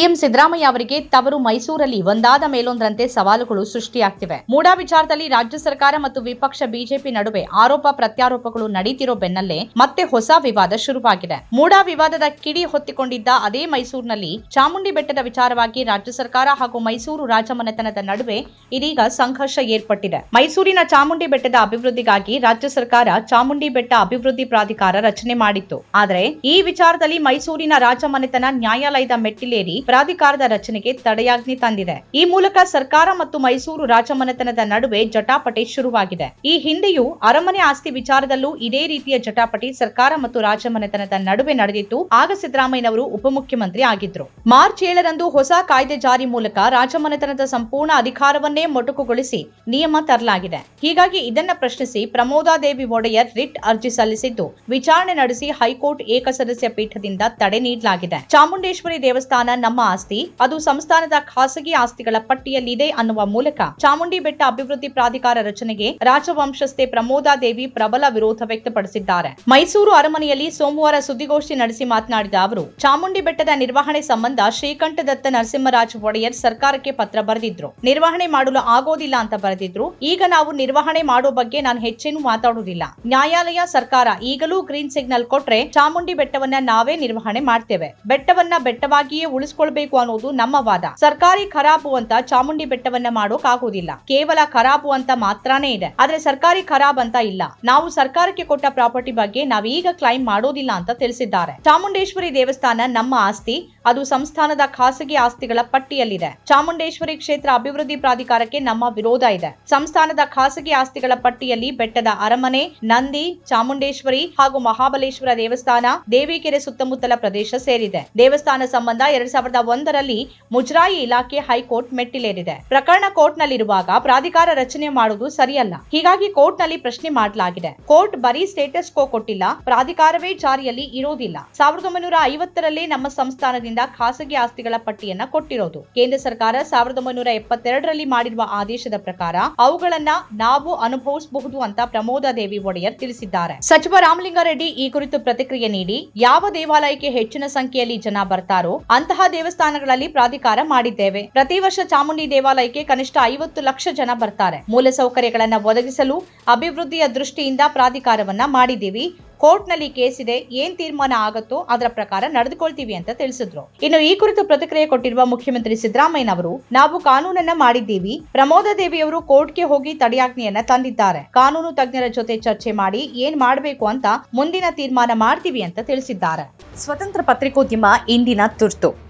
CM Siddaramaiah ಅವರಿಗೆ ತವರು ಮೈಸೂರಲ್ಲಿ ಒಂದಾದ ಮೇಲೊಂದರಂತೆ ಸವಾಲುಗಳು ಸೃಷ್ಟಿಯಾಗ್ತಿವೆ. ಮೂಡಾ ವಿಚಾರದಲ್ಲಿ ರಾಜ್ಯ ಸರ್ಕಾರ ಮತ್ತು ವಿಪಕ್ಷ ಬಿಜೆಪಿ ನಡುವೆ ಆರೋಪ ಪ್ರತ್ಯಾರೋಪಗಳು ನಡೀತಿರೋ ಬೆನ್ನಲ್ಲೇ ಮತ್ತೆ ಹೊಸ ವಿವಾದ ಶುರುವಾಗಿದೆ. ಮೂಡಾ ವಿವಾದದ ಕಿಡಿ ಹೊತ್ತಿಕೊಂಡಿದ್ದ ಅದೇ ಮೈಸೂರಿನಲ್ಲಿ ಚಾಮುಂಡಿ ಬೆಟ್ಟದ ವಿಚಾರವಾಗಿ ರಾಜ್ಯ ಸರ್ಕಾರ ಹಾಗೂ ಮೈಸೂರು ರಾಜಮನೆತನದ ನಡುವೆ ಇದೀಗ ಸಂಘರ್ಷ ಏರ್ಪಟ್ಟಿದೆ. ಮೈಸೂರಿನ ಚಾಮುಂಡಿ ಬೆಟ್ಟದ ಅಭಿವೃದ್ಧಿಗಾಗಿ ರಾಜ್ಯ ಸರ್ಕಾರ ಚಾಮುಂಡಿ ಬೆಟ್ಟ ಅಭಿವೃದ್ಧಿ ಪ್ರಾಧಿಕಾರ ರಚನೆ ಮಾಡಿತ್ತು. ಆದರೆ ಈ ವಿಚಾರದಲ್ಲಿ ಮೈಸೂರಿನ ರಾಜಮನೆತನ ನ್ಯಾಯಾಲಯದ ಮೆಟ್ಟಿಲೇರಿ ಪ್ರಾಧಿಕಾರದ ರಚನೆಗೆ ತಡೆಯಾಜ್ಞೆ ತಂದಿದೆ. ಈ ಮೂಲಕ ಸರ್ಕಾರ ಮತ್ತು ಮೈಸೂರು ರಾಜಮನೆತನದ ನಡುವೆ ಜಟಾಪಟಿ ಶುರುವಾಗಿದೆ. ಈ ಹಿಂದೆಯೂ ಅರಮನೆ ಆಸ್ತಿ ವಿಚಾರದಲ್ಲೂ ಇದೇ ರೀತಿಯ ಜಟಾಪಟಿ ಸರ್ಕಾರ ಮತ್ತು ರಾಜಮನೆತನದ ನಡುವೆ ನಡೆದಿತ್ತು ಆಗ ಸಿದ್ದರಾಮಯ್ಯನವರು ಉಪಮುಖ್ಯಮಂತ್ರಿ ಆಗಿದ್ರು. ಮಾರ್ಚ್ ಏಳರಂದು ಹೊಸ ಕಾಯ್ದೆ ಜಾರಿ ಮೂಲಕ ರಾಜಮನೆತನದ ಸಂಪೂರ್ಣ ಅಧಿಕಾರವನ್ನೇ ಮೊಟಕುಗೊಳಿಸಿ ನಿಯಮ ತರಲಾಗಿದೆ. ಹೀಗಾಗಿ ಇದನ್ನ ಪ್ರಶ್ನಿಸಿ ಪ್ರಮೋದಾದೇವಿ ಒಡೆಯರ್ ರಿಟ್ ಅರ್ಜಿ ಸಲ್ಲಿಸಿದ್ದು, ವಿಚಾರಣೆ ನಡೆಸಿ ಹೈಕೋರ್ಟ್ ಏಕಸದಸ್ಯ ಪೀಠದಿಂದ ತಡೆ ನೀಡಲಾಗಿದೆ. ಚಾಮುಂಡೇಶ್ವರಿ ದೇವಸ್ಥಾನ ನಮ್ಮ ಆಸ್ತಿ. ಅದು ಸಂಸ್ಥಾನದ ಖಾಸಗಿ ಆಸ್ತಿಗಳ ಪಟ್ಟಿಯಲ್ಲಿದೆ ಅನ್ನುವ ಮೂಲಕ ಚಾಮುಂಡಿ ಬೆಟ್ಟ ಅಭಿವೃದ್ಧಿ ಪ್ರಾಧಿಕಾರ ರಚನೆಗೆ ರಾಜವಂಶಸ್ಥೆ ಪ್ರಮೋದಾದೇವಿ ಪ್ರಬಲ ವಿರೋಧ ವ್ಯಕ್ತಪಡಿಸಿದ್ದಾರೆ. ಮೈಸೂರು ಅರಮನೆಯಲ್ಲಿ ಸೋಮವಾರ ಸುದ್ದಿಗೋಷ್ಠಿ ನಡೆಸಿ ಮಾತನಾಡಿದ ಅವರು, ಚಾಮುಂಡಿ ಬೆಟ್ಟದ ನಿರ್ವಹಣೆ ಸಂಬಂಧ ಶ್ರೀಕಂಠದತ್ತ ನರಸಿಂಹರಾಜ ಒಡೆಯರ್ ಸರ್ಕಾರಕ್ಕೆ ಪತ್ರ ಬರೆದಿದ್ರು. ನಿರ್ವಹಣೆ ಮಾಡಲು ಆಗೋದಿಲ್ಲ ಅಂತ ಬರೆದಿದ್ರು. ಈಗ ನಾವು ನಿರ್ವಹಣೆ ಮಾಡೋ ಬಗ್ಗೆ ನಾನು ಹೆಚ್ಚೇನು ಮಾತಾಡುವುದಿಲ್ಲ. ನ್ಯಾಯಾಲಯ ಸರ್ಕಾರ ಈಗಲೂ ಗ್ರೀನ್ ಸಿಗ್ನಲ್ ಕೊಟ್ರೆ ಚಾಮುಂಡಿ ಬೆಟ್ಟವನ್ನ ನಾವೇ ನಿರ್ವಹಣೆ ಮಾಡ್ತೇವೆ. ಬೆಟ್ಟವನ್ನ ಬೆಟ್ಟವಾಗಿಯೇ ಉಳಿಸ್ಕೊಳ್ಬೇಕು ಅನ್ನೋದು ನಮ್ಮ ವಾದ. ಸರ್ಕಾರಿ ಖರಾಬು ಅಂತ ಚಾಮುಂಡಿ ಬೆಟ್ಟವನ್ನ ಮಾಡೋಕ್ ಆಗೋದಿಲ್ಲ. ಕೇವಲ ಖರಾಬು ಅಂತ ಮಾತ್ರನೇ ಇದೆ. ಆದ್ರೆ ಸರ್ಕಾರಿ ಖರಾಬ್ ಅಂತ ಇಲ್ಲ. ನಾವು ಸರ್ಕಾರಕ್ಕೆ ಕೊಟ್ಟ ಪ್ರಾಪರ್ಟಿ ಬಗ್ಗೆ ನಾವೀಗ ಕ್ಲೈಮ್ ಮಾಡೋದಿಲ್ಲ ಅಂತ ತಿಳಿಸಿದ್ದಾರೆ. ಚಾಮುಂಡೇಶ್ವರಿ ದೇವಸ್ಥಾನ ನಮ್ಮ ಆಸ್ತಿ. ಅದು ಸಂಸ್ಥಾನದ ಖಾಸಗಿ ಆಸ್ತಿಗಳ ಪಟ್ಟಿಯಲ್ಲಿದೆ. ಚಾಮುಂಡೇಶ್ವರಿ ಕ್ಷೇತ್ರ ಅಭಿವೃದ್ಧಿ ಪ್ರಾಧಿಕಾರಕ್ಕೆ ನಮ್ಮ ವಿರೋಧ ಇದೆ. ಸಂಸ್ಥಾನದ ಖಾಸಗಿ ಆಸ್ತಿಗಳ ಪಟ್ಟಿಯಲ್ಲಿ ಬೆಟ್ಟದ ಅರಮನೆ, ನಂದಿ, ಚಾಮುಂಡೇಶ್ವರಿ ಹಾಗೂ ಮಹಾಬಲೇಶ್ವರ ದೇವಸ್ಥಾನ, ದೇವಿಕೆರೆ ಸುತ್ತಮುತ್ತಲ ಪ್ರದೇಶ ಸೇರಿದೆ. ದೇವಸ್ಥಾನ ಸಂಬಂಧ ಎರಡ್ ಸಾವಿರದ ಒಂದರಲ್ಲಿ ಮುಜರಾಯಿ ಇಲಾಖೆ ಹೈಕೋರ್ಟ್ ಮೆಟ್ಟಿಲೇರಿದೆ. ಪ್ರಕರಣ ಕೋರ್ಟ್ನಲ್ಲಿರುವಾಗ ಪ್ರಾಧಿಕಾರ ರಚನೆ ಮಾಡುವುದು ಸರಿಯಲ್ಲ. ಹೀಗಾಗಿ ಕೋರ್ಟ್ನಲ್ಲಿ ಪ್ರಶ್ನೆ ಮಾಡಲಾಗಿದೆ. ಕೋರ್ಟ್ ಬರೀ ಸ್ಟೇಟಸ್ ಕೋ ಕೊಟ್ಟಿಲ್ಲ, ಪ್ರಾಧಿಕಾರವೇ ಜಾರಿಯಲ್ಲಿ ಇರೋದಿಲ್ಲ ಸಾವಿರದ ಒಂಬೈನೂರ ಐವತ್ತರಲ್ಲೇ ನಮ್ಮ ಸಂಸ್ಥಾನದಿಂದ ಖಾಸಗಿ ಆಸ್ತಿಗಳ ಪಟ್ಟಿಯನ್ನ ಕೊಟ್ಟಿರೋದು. ಕೇಂದ್ರ ಸರ್ಕಾರ ಸಾವಿರದ ಒಂಬೈನೂರ ಎಪ್ಪತ್ತೆರಡರಲ್ಲಿ ಮಾಡಿರುವ ಆದೇಶದ ಪ್ರಕಾರ ಅವುಗಳನ್ನ ನಾವು ಅನುಭವಿಸಬಹುದು ಅಂತ ಪ್ರಮೋದಾದೇವಿ ಒಡೆಯರ್ ತಿಳಿಸಿದ್ದಾರೆ. ಸಚಿವ ರಾಮಲಿಂಗಾರೆಡ್ಡಿ ಈ ಕುರಿತು ಪ್ರತಿಕ್ರಿಯೆ ನೀಡಿ, ಯಾವ ದೇವಾಲಯಕ್ಕೆ ಹೆಚ್ಚಿನ ಸಂಖ್ಯೆಯಲ್ಲಿ ಜನ ಬರ್ತಾರೋ ಅಂತಹ ದೇವಸ್ಥಾನಗಳಲ್ಲಿ ಪ್ರಾಧಿಕಾರ ಮಾಡಿದ್ದೇವೆ. ಪ್ರತಿ ವರ್ಷ ಚಾಮುಂಡಿ ದೇವಾಲಯಕ್ಕೆ ಕನಿಷ್ಠ ಐವತ್ತು ಲಕ್ಷ ಜನ ಬರ್ತಾರೆ. ಮೂಲಸೌಕರ್ಯಗಳನ್ನು ಒದಗಿಸಲು ಅಭಿವೃದ್ಧಿಯ ದೃಷ್ಟಿಯಿಂದ ಪ್ರಾಧಿಕಾರವನ್ನ ಮಾಡಿದ್ದೀವಿ. ಕೋರ್ಟ್ನಲ್ಲಿ ಕೇಸ್ ಇದೆ. ಏನ್ ತೀರ್ಮಾನ ಆಗುತ್ತೋ ಅದರ ಪ್ರಕಾರ ನಡೆದುಕೊಳ್ತೀವಿ ಅಂತ ತಿಳಿಸಿದ್ರು. ಇನ್ನು ಈ ಕುರಿತು ಪ್ರತಿಕ್ರಿಯೆ ಕೊಟ್ಟಿರುವ ಮುಖ್ಯಮಂತ್ರಿ ಸಿದ್ದರಾಮಯ್ಯನವರು ನಾವು ಕಾನೂನನ್ನ ಮಾಡಿದ್ದೀವಿ. ಪ್ರಮೋದ ದೇವಿಯವರು ಕೋರ್ಟ್ಗೆ ಹೋಗಿ ತಡೆಯಾಜ್ಞೆಯನ್ನ ತಂದಿದ್ದಾರೆ. ಕಾನೂನು ತಜ್ಞರ ಜೊತೆ ಚರ್ಚೆ ಮಾಡಿ ಏನ್ ಮಾಡಬೇಕು ಅಂತ ಮುಂದಿನ ತೀರ್ಮಾನ ಮಾಡ್ತೀವಿ ಅಂತ ತಿಳಿಸಿದ್ದಾರೆ. ಸ್ವತಂತ್ರ ಪತ್ರಿಕೋದ್ಯಮ ಇಂದಿನ ತುರ್ತು.